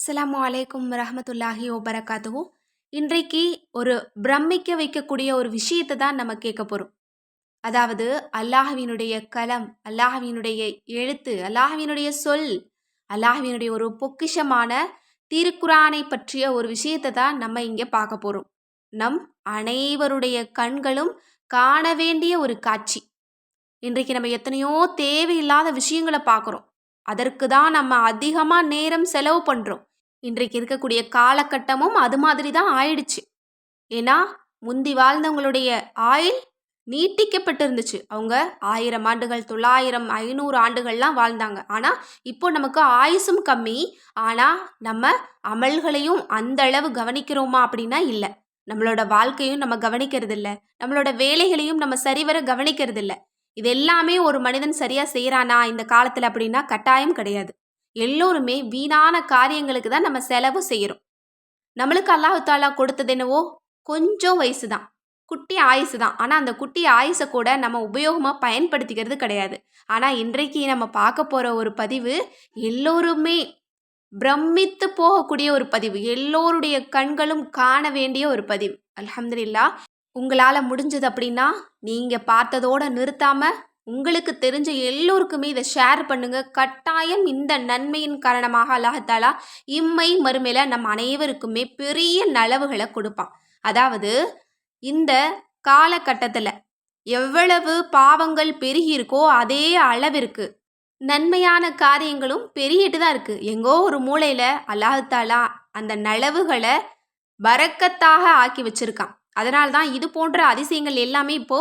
அஸ்லாம் அலைக்கும் ரஹமத்துல்லாஹி வபரகாத்துஹு. இன்றைக்கு ஒரு பிரமிக்க வைக்கக்கூடிய ஒரு விஷயத்தை தான் நம்ம கேட்க போகிறோம் அதாவது அல்லாஹ்வினுடைய கலம் அல்லாஹ்வினுடைய எழுத்து அல்லாஹ்வினுடைய சொல் அல்லாஹ்வினுடைய ஒரு பொக்கிஷமான திருக்குரானை பற்றிய ஒரு விஷயத்தை தான் நம்ம இங்கே பார்க்க போகிறோம் நம் அனைவருடைய கண்களும் காண வேண்டிய ஒரு காட்சி. இன்றைக்கு நம்ம எத்தனையோ தேவையில்லாத விஷயங்களை பார்க்குறோம். அதற்கு தான் நம்ம அதிகமாக நேரம் செலவு பண்ணுறோம் இன்றைக்கு இருக்கக்கூடிய காலகட்டமும் அது மாதிரி தான் ஆயிடுச்சு. ஏன்னா முந்தி வாழ்ந்தவங்களுடைய ஆயுள் நீட்டிக்கப்பட்டிருந்துச்சு. அவங்க ஆயிரம் ஆண்டுகள் தொள்ளாயிரம் ஐநூறு ஆண்டுகள்லாம் வாழ்ந்தாங்க. ஆனால் இப்போ நமக்கு ஆயுசும் கம்மி. ஆனால் நம்ம அமல்களையும் அந்த அளவு கவனிக்கிறோமா அப்படின்னா இல்லை. நம்மளோட வாழ்க்கையும் நம்ம கவனிக்கிறது இல்லை நம்மளோட வேலைகளையும் நம்ம சரிவர கவனிக்கிறது இல்லை இது எல்லாமே ஒரு மனிதன் சரியாக செய்கிறானா இந்த காலத்தில் அப்படின்னா கட்டாயம் கிடையாது. எல்லோருமே வீணான காரியங்களுக்கு தான் நம்ம செலவு செய்கிறோம் நம்மளுக்கு அல்லாஹாலா கொடுத்தது என்னவோ? கொஞ்சம் வயசு தான். குட்டி ஆயுசு தான். ஆனால் அந்த குட்டி ஆயுசை கூட நம்ம உபயோகமாக பயன்படுத்திக்கிறது கிடையாது. ஆனால் இன்றைக்கு நம்ம பார்க்க போகிற ஒரு பதிவு எல்லோருமே பிரமித்து போகக்கூடிய ஒரு பதிவு. எல்லோருடைய கண்களும் காண வேண்டிய ஒரு பதிவு. அலமதுல்லா உங்களால் முடிஞ்சது அப்படின்னா நீங்கள் பார்த்ததோடு நிறுத்தாமல் உங்களுக்கு தெரிஞ்ச எல்லோருக்குமே இதை ஷேர் பண்ணுங்க. கட்டாயம் இந்த நன்மையின் காரணமாக அல்லாஹாலா இம்மை மறுமையில நம் அனைவருக்குமே பெரிய நலவுகளை கொடுப்பான். அதாவது இந்த காலகட்டத்தில் எவ்வளவு பாவங்கள் பெருகியிருக்கோ அதே அளவிற்கு நன்மையான காரியங்களும் பெருகிட்டு தான் இருக்கு. எங்கோ ஒரு மூளையில அல்லாஹாலா அந்த நலவுகளை வரக்கத்தாக ஆக்கி வச்சிருக்கான். அதனால்தான் இது போன்ற அதிசயங்கள் எல்லாமே இப்போ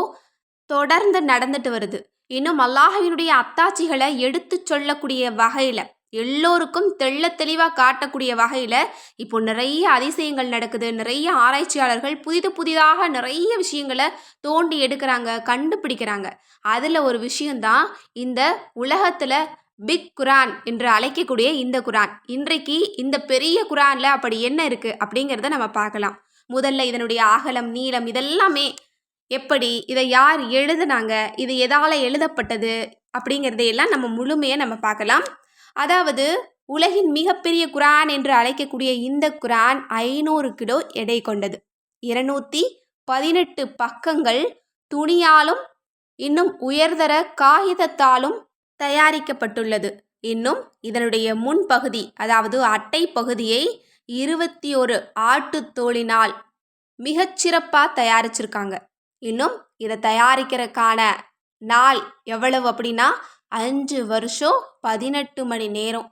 தொடர்ந்து நடந்துட்டு வருது. இன்னும் அல்லாஹவினுடைய அத்தாட்சிகளை எடுத்து சொல்லக்கூடிய வகையில் எல்லோருக்கும் தெள்ள தெளிவாக காட்டக்கூடிய வகையில் இப்போ நிறைய அதிசயங்கள் நடக்குது. நிறைய ஆராய்ச்சியாளர்கள் புதிது புதிதாக நிறைய விஷயங்களை தோண்டி எடுக்கிறாங்க கண்டுபிடிக்கிறாங்க. அதில் ஒரு விஷயந்தான் இந்த உலகத்தில் பிக் குரான் என்று அழைக்கக்கூடிய இந்த குரான். இன்றைக்கு இந்த பெரிய குரானில் அப்படி என்ன இருக்குது அப்படிங்கிறத நம்ம பார்க்கலாம். முதல்ல இதனுடைய அகலம் நீளம் இதெல்லாமே எப்படி இதை யார் எழுதுனாங்க இது எதால் எழுதப்பட்டது அப்படிங்கிறதையெல்லாம் நம்ம முழுமையாக நம்ம பார்க்கலாம். அதாவது உலகின் மிகப்பெரிய குரான் என்று அழைக்கக்கூடிய இந்த குரான் ஐநூறு கிலோ எடை கொண்டது. இருநூற்றி பதினெட்டு பக்கங்கள் துணியாலும் இன்னும் உயர்தர காகிதத்தாலும் தயாரிக்கப்பட்டுள்ளது. இன்னும் இதனுடைய முன்பகுதி அதாவது அட்டை பகுதியை இருபத்தி ஒரு ஆட்டுத்தோளினால் மிகச்சிறப்பாக தயாரிச்சிருக்காங்க. இன்னும் இதை தயாரிக்கிறதுக்கான நாள் எவ்வளவு அப்படின்னா அஞ்சு வருஷம் பதினெட்டு மணி நேரம்.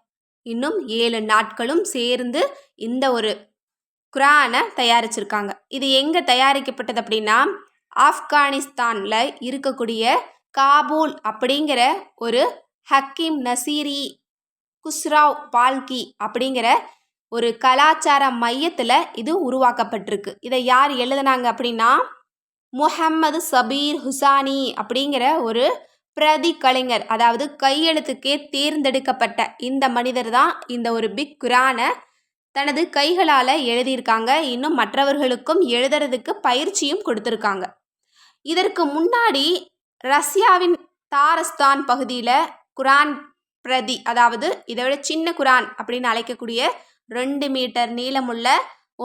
இன்னும் ஏழு நாட்களும் சேர்ந்து இந்த ஒரு குரானை தயாரிச்சிருக்காங்க. இது எங்கே தயாரிக்கப்பட்டது அப்படின்னா ஆப்கானிஸ்தானில் இருக்கக்கூடிய காபூல் அப்படிங்கிற ஒரு ஹக்கீம் நசீரி குஸ்ராவ் பால்கி அப்படிங்கிற ஒரு கலாச்சார மையத்தில் இது உருவாக்கப்பட்டிருக்கு. இதை யார் எழுதுனாங்க அப்படின்னா முஹம்மது சபீர் ஹுசானி அப்படிங்கிற ஒரு பிரதி கலைஞர் அதாவது கையெழுத்துக்கே தேர்ந்தெடுக்கப்பட்ட இந்த மனிதர் தான் இந்த ஒரு பிக் குரானை தனது கைகளால் எழுதியிருக்காங்க. இன்னும் மற்றவர்களுக்கும் எழுதுறதுக்கு பயிற்சியும் கொடுத்துருக்காங்க. இதற்கு முன்னாடி ரஷ்யாவின் தாரஸ்தான் பகுதியில் குரான் பிரதி அதாவது இதை விட சின்ன குரான் அப்படின்னு அழைக்கக்கூடிய ரெண்டு மீட்டர் நீளமுள்ள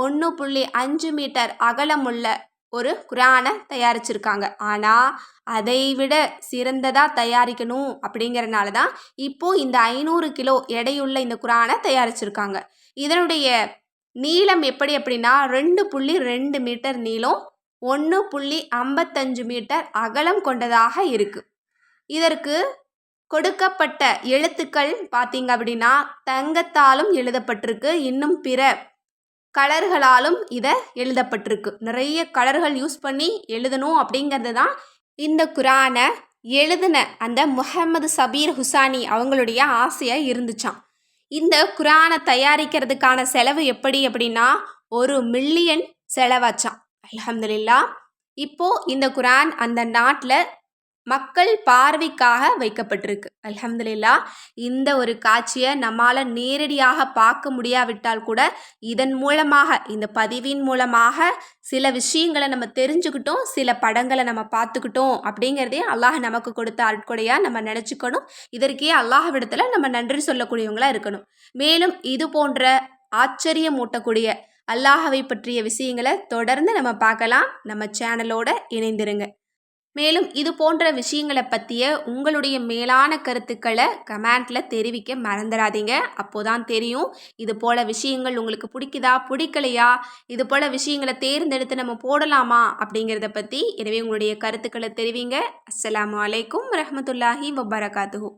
ஒன்று புள்ளி அஞ்சு மீட்டர் அகலமுள்ள ஒரு குரானை தயாரிச்சிருக்காங்க. ஆனால் அதை விட சிறந்ததாக தயாரிக்கணும் அப்படிங்கிறனால தான் இப்போது இந்த ஐநூறு கிலோ எடையுள்ள இந்த குரானை தயாரிச்சிருக்காங்க. இதனுடைய நீளம் எப்படி அப்படின்னா ரெண்டு புள்ளி ரெண்டு மீட்டர் நீளம் ஒன்று புள்ளி ஐம்பத்தஞ்சு மீட்டர் அகலம் கொண்டதாக இருக்குது இதற்கு கொடுக்கப்பட்ட எழுத்துக்கள் பார்த்தீங்க அப்படின்னா தங்கத்தாலும் எழுதப்பட்டிருக்கு. இன்னும் பிற கலர்களாலும் இதை எழுதப்பட்டிருக்கு. நிறைய கலர்கள் யூஸ் பண்ணி எழுதணும் அப்படிங்கிறது தான் இந்த குரானை எழுதின அந்த முஹம்மது சபீர் ஹுசானி அவங்களுடைய ஆசையாக இருந்துச்சான் இந்த குரானை தயாரிக்கிறதுக்கான செலவு எப்படி அப்படின்னா ஒரு மில்லியன் செலவாச்சான் அலமதுல்லா இப்போது இந்த குரான் அந்த நாட்டில் மக்கள் பார்வைக்காக வைக்கப்பட்டிருக்கு. அலமதுல்லா இந்த ஒரு காட்சியை நம்மால் நேரடியாக பார்க்க முடியாவிட்டால் கூட இதன் மூலமாக இந்த பதிவின் மூலமாக சில விஷயங்களை நம்ம தெரிஞ்சுக்கிட்டோம் சில படங்களை நம்ம பார்த்துக்கிட்டோம் அப்படிங்கிறதே அல்லாஹ் நமக்கு கொடுத்த அட்கொடையாக நம்ம நினச்சிக்கணும். இதற்கே அல்லாஹ்விடத்தில் நம்ம நன்றி சொல்லக்கூடியவங்களாக இருக்கணும். மேலும் இது போன்ற ஆச்சரியமூட்டக்கூடிய அல்லாஹவை பற்றிய விஷயங்களை தொடர்ந்து நம்ம பார்க்கலாம். நம்ம சேனலோட இணைந்திருங்க. மேலும் இது போன்ற விஷயங்களை பற்றிய உங்களுடைய மேலான கருத்துக்களை கமெண்ட்டில் தெரிவிக்க மறந்துடாதீங்க. அப்போதான் தெரியும். இது போல் விஷயங்கள் உங்களுக்கு பிடிக்குதா பிடிக்கலையா இது போல் விஷயங்களை தேர்ந்தெடுத்து நம்ம போடலாமா அப்படிங்கிறத பற்றி எனவே உங்களுடைய கருத்துக்களை தெரிவிங்க. அஸ்லாம் அலைக்கும் ரஹமத்துல்லாஹி வபரகாத்துஹூ.